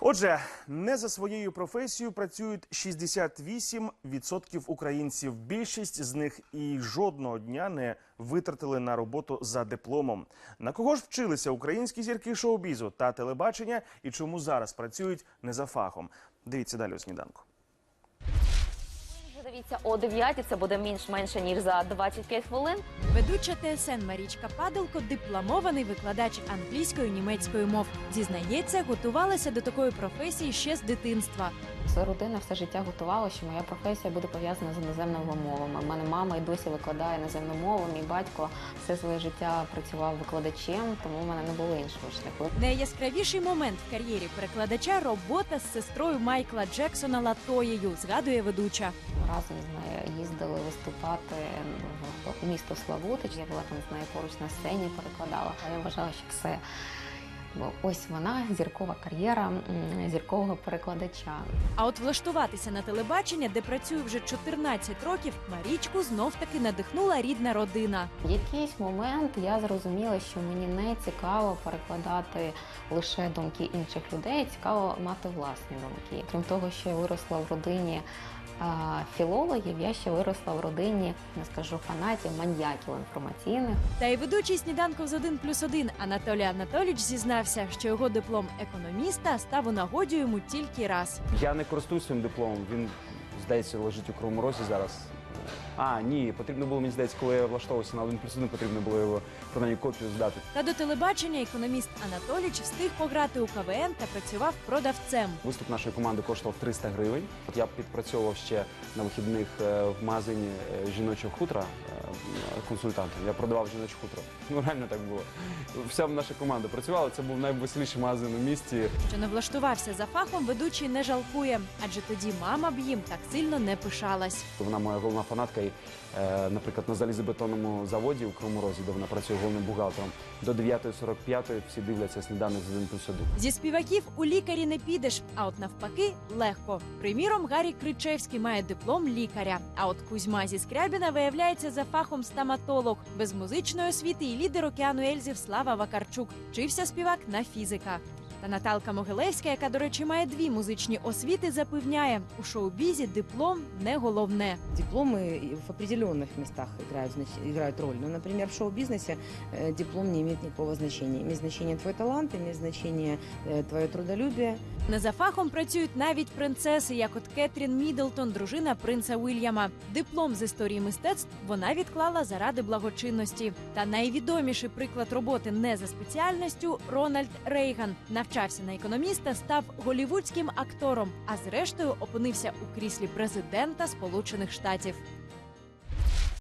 Отже, не за своєю професією працюють 68% українців. Більшість з них і жодного дня не витратили на роботу за дипломом. На кого ж вчилися українські зірки шоу-бізу та телебачення, і чому зараз працюють не за фахом? Дивіться далі у сніданку. Дивіться о 9 Це буде менш менше ніж за 25 хвилин. Ведуча ТСН Марічка Падалко, дипломований викладач англійської німецької мов. Зізнається, готувалася до такої професії ще з дитинства. Родина все життя готувала, що моя професія буде пов'язана з іноземними мовами. У мене мама і досі викладає іноземну мову. Мій батько все своє життя працював викладачем, тому в мене не було іншого шляху. Найяскравіший момент в кар'єрі перекладача робота з сестрою Майкла Джексона Латоєю, згадує ведуча. Разом з нею їздили виступати в місто Славутич. Я була там з нею поруч на сцені, перекладала. Я вважала, що все. Бо ось вона зіркова кар'єра зіркового перекладача. А от влаштуватися на телебачення, де працює вже 14 років, Марічку знов таки надихнула рідна родина. В якийсь момент я зрозуміла, що мені не цікаво перекладати лише думки інших людей, цікаво мати власні думки. Крім того, що я виросла в родині філологів, я ще виросла в родині, не скажу фанатів, маньяків інформаційних. Та й ведучий сніданку з 1 плюс 1 Анатолій Анатолійович зізнався, що його диплом економіста став у нагоді йому тільки раз. Я не користуюсь своїм дипломом. Він, здається, лежить у Кривому Розі зараз. А, ні, потрібно було, мені здається, коли я влаштовувався на 1 плюс 1, потрібно було його принаймні копію здати. Та до телебачення економіст Анатолійович встиг пограти у КВН та працював продавцем. Виступ нашої команди коштував 300 гривень. От я підпрацьовував ще на вихідних е, в магазині е, жіночого хутра е, консультантом. Я продавав жіноче хутро. Ну реально так було. Вся наша команда працювала. Це був найвеселіший магазин у місті. Що не влаштувався за фахом, ведучий не жалкує, адже тоді мама б їм так сильно не пишалась. Вона моя головна фанатка. І, е, наприклад, на залізобетонному заводі у Кривому Розі, де вона працює головним бухгалтером, до 9.45 всі дивляться сніданок з 1 плюс 1. Зі співаків у лікарі не підеш, а от навпаки легко. Приміром, Гаррі Кричевський має диплом лікаря. А от Кузьма зі Скрябіна виявляється за фахом стоматолог. Без музичної освіти і лідер океану Ельзів Слава Вакарчук. Вчився співак на фізика. Та Наталка Могилевська, яка, до речі, має дві музичні освіти, запевняє, у шоу-бізі диплом не головне. Дипломы и в определенных местах играют, знач- играют роль. Но, например, в шоу-бизнесе э, диплом не имеет никакого значения. Имеет значение твой талант, имеет значение э, твое трудолюбие. Не за фахом працюють навіть принцеси, як от Кетрін Міддлтон, дружина принца Уільяма. Диплом з історії мистецтв вона відклала заради благочинності. Та найвідоміший приклад роботи не за спеціальністю Рональд Рейган навчався на економіста, став голівудським актором, а зрештою опинився у кріслі президента Сполучених Штатів.